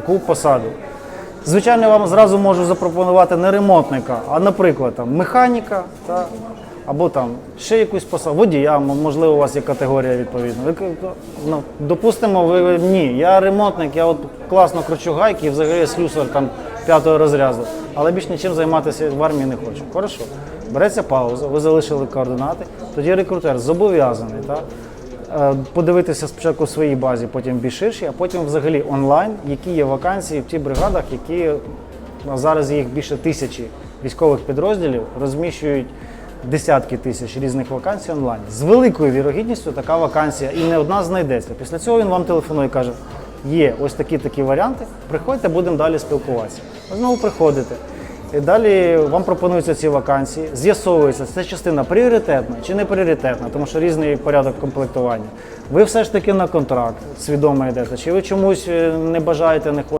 таку посаду. Звичайно, я вам зразу можу запропонувати не ремонтника, а, наприклад, там, механіка та, або там ще якусь посаду, водія, можливо, у вас є категорія відповідна. Ви, ну, допустимо, ви- ні, я ремонтник, я от класно кручу гайки і взагалі слюсар там п'ятого розряду, але більш нічим займатися в армії не хочу. Хорошо. Береться пауза, ви залишили координати, тоді рекрутер зобов'язаний. Е, подивитися спочатку в своїй базі, потім більш ширші, а потім взагалі онлайн, які є вакансії в тих бригадах, які а зараз їх більше тисячі військових підрозділів розміщують десятки тисяч різних вакансій онлайн. З великою вірогідністю така вакансія і не одна знайдеться. Після цього він вам телефонує і каже: є ось такі такі варіанти. Приходьте, будемо далі спілкуватися. Знову приходите. І далі вам пропонуються ці вакансії, з'ясовується, це частина пріоритетна чи не пріоритетна, тому що різний порядок комплектування. Ви все ж таки на контракт свідомо йдете, чи ви чомусь е, не бажаєте, не хочете.